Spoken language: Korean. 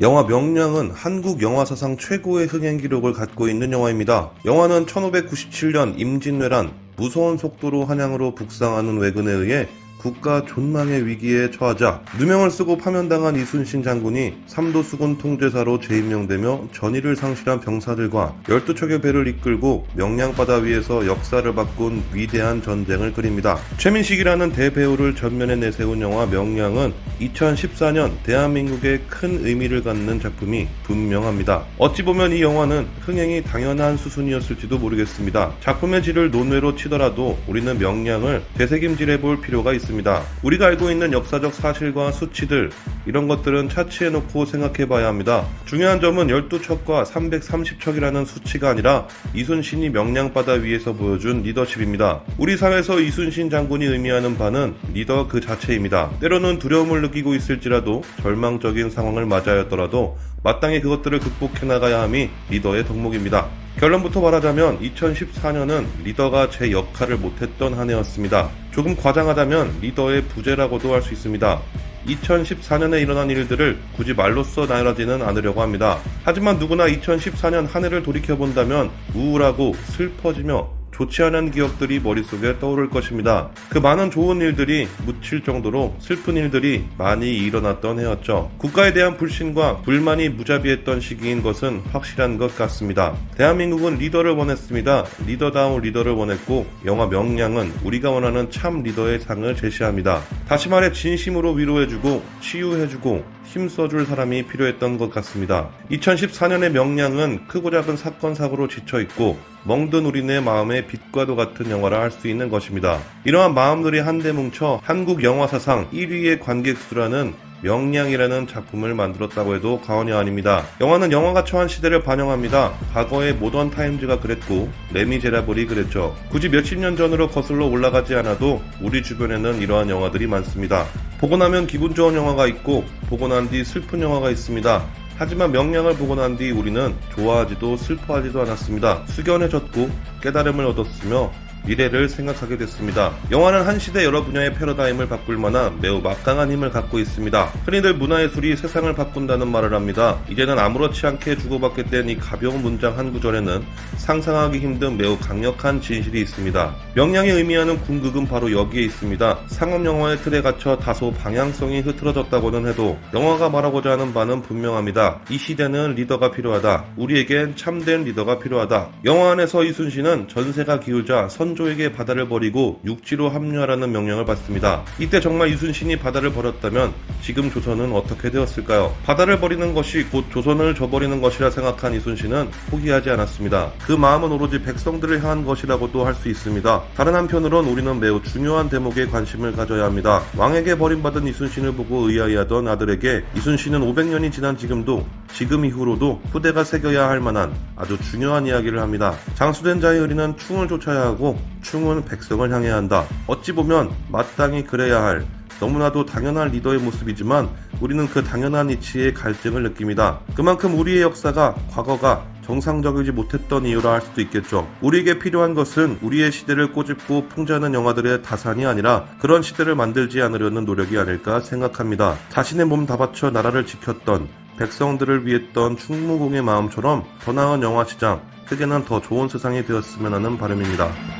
영화 명량은 한국 영화 사상 최고의 흥행 기록을 갖고 있는 영화입니다. 영화는 1597년 임진왜란 무서운 속도로 한양으로 북상하는 왜근에 의해 국가 존망의 위기에 처하자 누명을 쓰고 파면당한 이순신 장군이 삼도수군 통제사로 재임명되며 전의를 상실한 병사들과 12척의 배를 이끌고 명량바다 위에서 역사를 바꾼 위대한 전쟁을 그립니다. 최민식이라는 대배우를 전면에 내세운 영화 명량은 2014년 대한민국에 큰 의미를 갖는 작품이 분명합니다. 어찌 보면 이 영화는 흥행이 당연한 수순이었을지도 모르겠습니다. 작품의 질을 논외로 치더라도 우리는 명량을 되새김질해 볼 필요가 있습니다. 우리가 알고 있는 역사적 사실과 수치들 이런 것들은 차치해 놓고 생각해 봐야 합니다. 중요한 점은 12척과 330척이라는 수치가 아니라 이순신이 명량바다 위에서 보여준 리더십입니다. 우리 사회에서 이순신 장군이 의미하는 바는 리더 그 자체입니다. 때로는 두려움을 느끼고 있을지라도 절망적인 상황을 맞이하였더라도 마땅히 그것들을 극복해 나가야 함이 리더의 덕목입니다. 결론부터 말하자면 2014년은 리더가 제 역할을 못했던 한 해였습니다. 조금 과장하다면 리더의 부재라고도 할 수 있습니다. 2014년에 일어난 일들을 굳이 말로써 나열하지는 않으려고 합니다. 하지만 누구나 2014년 한 해를 돌이켜본다면 우울하고 슬퍼지며 좋지 않은 기억들이 머릿속에 떠오를 것입니다. 그 많은 좋은 일들이 묻힐 정도로 슬픈 일들이 많이 일어났던 해였죠. 국가에 대한 불신과 불만이 무자비했던 시기인 것은 확실한 것 같습니다. 대한민국은 리더를 원했습니다. 리더다운 리더를 원했고 영화 명량은 우리가 원하는 참 리더의 상을 제시합니다. 다시 말해 진심으로 위로해주고 치유해주고 힘써줄 사람이 필요했던 것 같습니다. 2014년의 명량은 크고 작은 사건 사고로 지쳐있고 멍든 우리네 마음의 빛과도 같은 영화라 할 수 있는 것입니다. 이러한 마음들이 한데 뭉쳐 한국 영화 사상 1위의 관객 수라는 명량이라는 작품을 만들었다고 해도 과언이 아닙니다. 영화는 영화가 처한 시대를 반영합니다. 과거의 모던 타임즈가 그랬고 레미제라블이 그랬죠. 굳이 몇십 년 전으로 거슬러 올라가지 않아도 우리 주변에는 이러한 영화들이 많습니다. 보고 나면 기분 좋은 영화가 있고 보고 난 뒤 슬픈 영화가 있습니다. 하지만 명량을 보고 난 뒤 우리는 좋아하지도 슬퍼하지도 않았습니다. 숙연해졌고 깨달음을 얻었으며 미래를 생각하게 됐습니다. 영화는 한 시대 여러 분야의 패러다임을 바꿀 만한 매우 막강한 힘을 갖고 있습니다. 흔히들 문화예술이 세상을 바꾼다는 말을 합니다. 이제는 아무렇지 않게 주고받게 된 이 가벼운 문장 한 구절에는 상상하기 힘든 매우 강력한 진실이 있습니다. 명량이 의미하는 궁극은 바로 여기에 있습니다. 상업 영화의 틀에 갇혀 다소 방향성이 흐트러졌다고는 해도 영화가 말하고자 하는 바는 분명합니다. 이 시대는 리더가 필요하다. 우리에겐 참된 리더가 필요하다. 영화 안에서 이순신은 전세가 기우자 선 조에게 바다를 버리고 육지로 합류하라는 명령을 받습니다. 이때 정말 이순신이 바다를 버렸다면 지금 조선은 어떻게 되었을까요? 바다를 버리는 것이 곧 조선을 저버리는 것이라 생각한 이순신은 포기하지 않았습니다. 그 마음은 오로지 백성들을 향한 것이라고도 할 수 있습니다. 다른 한편으론 우리는 매우 중요한 대목에 관심을 가져야 합니다. 왕에게 버림받은 이순신을 보고 의아해하던 아들에게 이순신은 500년이 지난 지금도 지금 이후로도 후대가 새겨야 할 만한 아주 중요한 이야기를 합니다. 장수된 자의 의리는 충을 쫓아야 하고 충은 백성을 향해야 한다. 어찌 보면 마땅히 그래야 할 너무나도 당연한 리더의 모습이지만 우리는 그 당연한 이치에 갈증을 느낍니다. 그만큼 우리의 역사가 과거가 정상적이지 못했던 이유라 할 수도 있겠죠. 우리에게 필요한 것은 우리의 시대를 꼬집고 풍자하는 영화들의 다산이 아니라 그런 시대를 만들지 않으려는 노력이 아닐까 생각합니다. 자신의 몸 다 바쳐 나라를 지켰던 백성들을 위했던 충무공의 마음처럼 더 나은 영화 시장, 크게는 더 좋은 세상이 되었으면 하는 바람입니다.